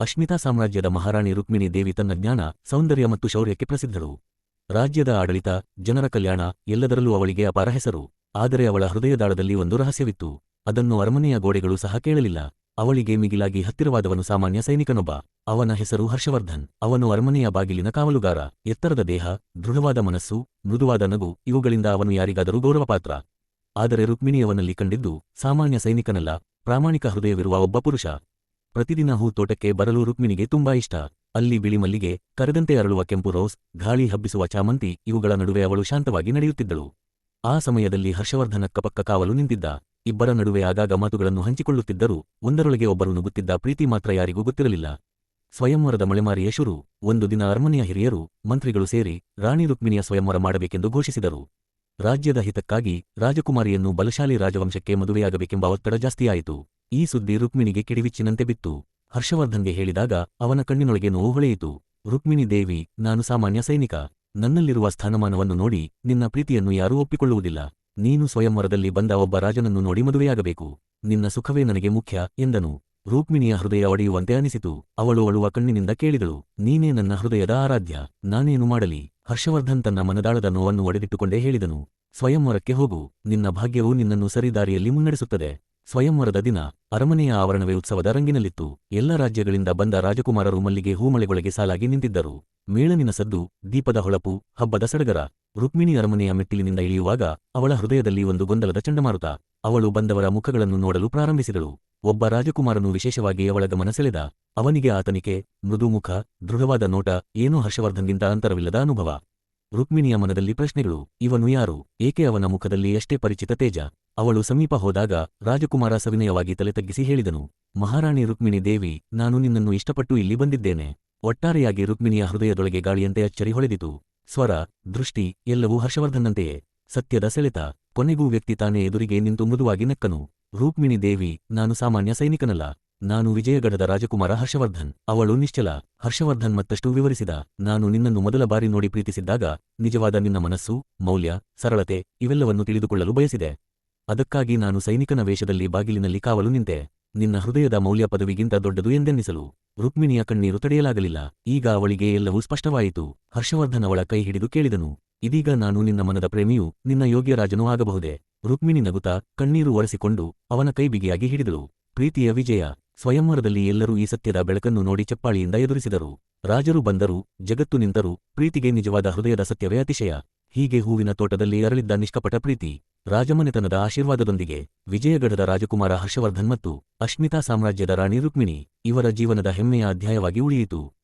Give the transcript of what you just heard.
ಅಶ್ಮಿತಾ ಸಾಮ್ರಾಜ್ಯದ ಮಹಾರಾಣಿ ರುಕ್ಮಿಣಿ ದೇವಿ ತನ್ನ ಜ್ಞಾನ, ಸೌಂದರ್ಯ ಮತ್ತು ಶೌರ್ಯಕ್ಕೆ ಪ್ರಸಿದ್ಧರು ರಾಜ್ಯದ ಆಡಳಿತ, ಜನರ ಕಲ್ಯಾಣ, ಎಲ್ಲದರಲ್ಲೂ ಅವಳಿಗೆ ಅಪಾರ ಹೆಸರು. ಆದರೆ ಅವಳ ಹೃದಯದಾಳದಲ್ಲಿ ಒಂದು ರಹಸ್ಯವಿತ್ತು. ಅದನ್ನು ಅರಮನೆಯ ಗೋಡೆಗಳು ಸಹ ಕೇಳಲಿಲ್ಲ. ಅವಳಿಗೆ ಮಿಗಿಲಾಗಿ ಹತ್ತಿರವಾದವನು ಸಾಮಾನ್ಯ ಸೈನಿಕನೊಬ್ಬ. ಅವನ ಹೆಸರು ಹರ್ಷವರ್ಧನ್. ಅವನು ಅರಮನೆಯ ಬಾಗಿಲಿನ ಕಾವಲುಗಾರ. ಎತ್ತರದ ದೇಹ, ದೃಢವಾದ ಮನಸ್ಸು, ಮೃದುವಾದ ನಗು, ಇವುಗಳಿಂದ ಅವನು ಯಾರಿಗಾದರೂ ಗೌರವಪಾತ್ರ. ಆದರೆ ರುಕ್ಮಿಣಿಯವನಲ್ಲಿ ಕಂಡಿದ್ದು ಸಾಮಾನ್ಯ ಸೈನಿಕನಲ್ಲ, ಪ್ರಾಮಾಣಿಕ ಹೃದಯವಿರುವ ಒಬ್ಬ ಪುರುಷ. ಪ್ರತಿದಿನ ಹೂ ತೋಟಕ್ಕೆ ಬರಲು ರುಕ್ಮಿಣಿಗೆ ತುಂಬಾ ಇಷ್ಟ. ಅಲ್ಲಿ ಬಿಳಿ ಮಲ್ಲಿಗೆ ಕರೆದಂತೆ ಅರಳುವ ಕೆಂಪು ರೋಸ್, ಗಾಳಿ ಹಬ್ಬಿಸುವ ಚಾಮಂತಿ, ಇವುಗಳ ನಡುವೆ ಅವಳು ಶಾಂತವಾಗಿ ನಡೆಯುತ್ತಿದ್ದಳು. ಆ ಸಮಯದಲ್ಲಿ ಹರ್ಷವರ್ಧನ ಕಪಕ್ಕ ಕಾವಲು ನಿಂತಿದ್ದ. ಇಬ್ಬರ ನಡುವೆ ಆಗಾಗ ಮಾತುಗಳನ್ನು ಹಂಚಿಕೊಳ್ಳುತ್ತಿದ್ದರು, ಒಂದರೊಳಗೆ ಒಬ್ಬರು ನುಗ್ಗುತ್ತಿದ್ದ ಪ್ರೀತಿ ಮಾತ್ರ ಯಾರಿಗೂ ಗೊತ್ತಿರಲಿಲ್ಲ. ಸ್ವಯಂವರದ ಮಳೆಮಾರಿಯ ಶುರು. ಒಂದು ದಿನ ಅರಮನೆಯ ಹಿರಿಯರು, ಮಂತ್ರಿಗಳು ಸೇರಿ ರಾಣಿ ರುಕ್ಮಿಣಿಯ ಸ್ವಯಂವರ ಮಾಡಬೇಕೆಂದು ಘೋಷಿಸಿದರು. ರಾಜ್ಯದ ಹಿತಕ್ಕಾಗಿ ರಾಜಕುಮಾರಿಯನ್ನು ಬಲಶಾಲಿ ರಾಜವಂಶಕ್ಕೆ ಮದುವೆಯಾಗಬೇಕೆಂಬ ಒತ್ತಡ ಜಾಸ್ತಿಯಾಯಿತು. ಈ ಸುದ್ದಿ ರುಕ್ಮಿಣಿಗೆ ಕಿಡಿವಿಚ್ಚಿನಂತೆ ಬಿತ್ತು. ಹರ್ಷವರ್ಧನ್ಗೆ ಹೇಳಿದಾಗ ಅವನ ಕಣ್ಣಿನೊಳಗೆ ನೋವು ಹೊಳೆಯಿತು. ರುಕ್ಮಿಣಿ ದೇವಿ, ನಾನು ಸಾಮಾನ್ಯ ಸೈನಿಕ. ನನ್ನಲ್ಲಿರುವ ಸ್ಥಾನಮಾನವನ್ನು ನೋಡಿ ನಿನ್ನ ಪ್ರೀತಿಯನ್ನು ಯಾರೂ ಒಪ್ಪಿಕೊಳ್ಳುವುದಿಲ್ಲ. ನೀನು ಸ್ವಯಂವರದಲ್ಲಿ ಬಂದ ಒಬ್ಬ ರಾಜನನ್ನು ನೋಡಿ ಮದುವೆಯಾಗಬೇಕು. ನಿನ್ನ ಸುಖವೇ ನನಗೆ ಮುಖ್ಯ ಎಂದನು. ರುಕ್ಮಿಣಿಯ ಹೃದಯ ಒಡೆಯುವಂತೆ ಅನಿಸಿತು. ಅವಳು ಅಳುವ ಕಣ್ಣಿನಿಂದ ಕೇಳಿದಳು. ನೀನೇ ನನ್ನ ಹೃದಯದ ಆರಾಧ್ಯ. ನಾನೇನು ಮಾಡಲಿ? ಹರ್ಷವರ್ಧನ್ ತನ್ನ ಮನದಾಳದ ನೋವನ್ನು ಒಡೆದಿಟ್ಟುಕೊಂಡೇ ಹೇಳಿದನು. ಸ್ವಯಂವರಕ್ಕೆ ಹೋಗು. ನಿನ್ನ ಭಾಗ್ಯವು ನಿನ್ನನ್ನು ಸರಿದಾರಿಯಲ್ಲಿ ಮುನ್ನಡೆಸುತ್ತದೆ. ಸ್ವಯಂವರದ ದಿನ, ಅರಮನೆಯ ಆವರಣವೇ ಉತ್ಸವದ ರಂಗಿನಲ್ಲಿತ್ತು. ಎಲ್ಲ ರಾಜ್ಯಗಳಿಂದ ಬಂದ ರಾಜಕುಮಾರರು ಮಲ್ಲಿಗೆ ಹೂಮಳೆಗೊಳಗೆ ಸಾಲಾಗಿ ನಿಂತಿದ್ದರು. ಮೇಳನಿನ ಸದ್ದು, ದೀಪದ ಹೊಳಪು, ಹಬ್ಬದ ಸಡಗರ, ರುಕ್ಮಿಣಿ ಅರಮನೆಯ ಮೆಟ್ಟಿಲಿನಿಂದ ಇಳಿಯುವಾಗ ಅವಳ ಹೃದಯದಲ್ಲಿ ಒಂದು ಗೊಂದಲದ ಚಂಡಮಾರುತ. ಅವಳು ಬಂದವರ ಮುಖಗಳನ್ನು ನೋಡಲು ಪ್ರಾರಂಭಿಸಿದಳು. ಒಬ್ಬ ರಾಜಕುಮಾರನು ವಿಶೇಷವಾಗಿ ಅವಳ ಗಮನ ಸೆಳೆದ. ಅವನಿಗೆ ಆತನಿಕೆ ಮೃದುಮುಖ, ದೃಢವಾದ ನೋಟ, ಏನೂ ಹರ್ಷವರ್ಧನ್ಗಿಂತ ಅಂತರವಿಲ್ಲದ ಅನುಭವ. ರುಕ್ಮಿಣಿಯ ಮನದಲ್ಲಿ ಪ್ರಶ್ನೆಗಳು. ಇವನು ಯಾರು? ಏಕೆ ಅವನ ಮುಖದಲ್ಲಿ ಎಷ್ಟೇ ಪರಿಚಿತ ತೇಜ? ಅವಳು ಸಮೀಪ ಹೋದಾಗ ರಾಜಕುಮಾರ ಸವಿನಯವಾಗಿ ತಲೆ ತಗ್ಗಿಸಿ ಹೇಳಿದನು. ಮಹಾರಾಣಿ ರುಕ್ಮಿಣಿ ದೇವಿ, ನಾನು ನಿನ್ನನ್ನು ಇಷ್ಟಪಟ್ಟು ಇಲ್ಲಿ ಬಂದಿದ್ದೇನೆ. ಒಟ್ಟಾರೆಯಾಗಿ ರುಕ್ಮಿಣಿಯ ಹೃದಯದೊಳಗೆ ಗಾಳಿಯಂತೆ ಅಚ್ಚರಿ ಹೊಳೆದಿತು. ಸ್ವರ, ದೃಷ್ಟಿ, ಎಲ್ಲವೂ ಹರ್ಷವರ್ಧನಂತೆಯೇ. ಸತ್ಯದ ಸೆಳೆತ. ಕೊನೆಗೂ ವ್ಯಕ್ತಿ ತಾನೇ ಎದುರಿಗೆ ನಿಂತು ಮೃದುವಾಗಿ ನಕ್ಕನು. ರುಕ್ಮಿಣಿ ದೇವಿ, ನಾನು ಸಾಮಾನ್ಯ ಸೈನಿಕನಲ್ಲ. ನಾನು ವಿಜಯಗಢದ ರಾಜಕುಮಾರ ಹರ್ಷವರ್ಧನ್. ಅವಳು ನಿಶ್ಚಲ. ಹರ್ಷವರ್ಧನ್ ಮತ್ತಷ್ಟು ವಿವರಿಸಿದ, ನಾನು ನಿನ್ನನ್ನು ಮೊದಲ ಬಾರಿ ನೋಡಿ ಪ್ರೀತಿಸಿದ್ದಾಗ, ನಿಜವಾದ ನಿನ್ನ ಮನಸ್ಸು, ಮೌಲ್ಯ, ಸರಳತೆ, ಇವೆಲ್ಲವನ್ನು ತಿಳಿದುಕೊಳ್ಳಲು ಬಯಸಿದೆ. ಅದಕ್ಕಾಗಿ ನಾನು ಸೈನಿಕನ ವೇಷದಲ್ಲಿ ಬಾಗಿಲಿನಲ್ಲಿ ಕಾವಲು ನಿಂತೆ. ನಿನ್ನ ಹೃದಯದ ಮೌಲ್ಯ ಪದವಿಗಿಂತ ದೊಡ್ಡದು ಎಂದೆನ್ನಿಸಲು ರುಕ್ಮಿಣಿಯ ಕಣ್ಣೀರು ತಡೆಯಲಾಗಲಿಲ್ಲ. ಈಗ ಅವಳಿಗೆ ಎಲ್ಲವೂ ಸ್ಪಷ್ಟವಾಯಿತು. ಹರ್ಷವರ್ಧನ್ ಅವಳ ಕೈ ಹಿಡಿದು ಕೇಳಿದನು. ಇದೀಗ ನಾನು ನಿನ್ನ ಮನದ ಪ್ರೇಮಿಯು, ನಿನ್ನ ಯೋಗ್ಯ ರಾಜನೂ ಆಗಬಹುದೇ? ರುಕ್ಮಿಣಿ ನಗುತ್ತಾ, ಕಣ್ಣೀರು ಒರೆಸಿಕೊಂಡು, ಅವನ ಕೈ ಬಿಗಿಯಾಗಿ ಹಿಡಿದಳು. ಪ್ರೀತಿಯ ವಿಜಯ. ಸ್ವಯಂವರದಲ್ಲಿ ಎಲ್ಲರೂ ಈ ಸತ್ಯದ ಬೆಳಕನ್ನು ನೋಡಿ ಚಪ್ಪಾಳಿಯಿಂದ ಎದುರಿಸಿದರು. ರಾಜರು ಬಂದರು, ಜಗತ್ತು ನಿಂತರು, ಪ್ರೀತಿಗೆ ನಿಜವಾದ ಹೃದಯದ ಸತ್ಯವೇ ಅತಿಶಯ. ಹೀಗೆ ಹೂವಿನ ತೋಟದಲ್ಲಿ ಅರಳಿದ್ದ ನಿಷ್ಕಪಟ ಪ್ರೀತಿ, ರಾಜಮನೆತನದ ಆಶೀರ್ವಾದದೊಂದಿಗೆ ವಿಜಯಗಢದ ರಾಜಕುಮಾರ ಹರ್ಷವರ್ಧನ್ ಮತ್ತು ಅಶ್ಮಿತಾ ಸಾಮ್ರಾಜ್ಯದ ರಾಣಿ ರುಕ್ಮಿಣಿ, ಇವರ ಜೀವನದ ಹೆಮ್ಮೆಯ ಅಧ್ಯಾಯವಾಗಿ ಉಳಿಯಿತು.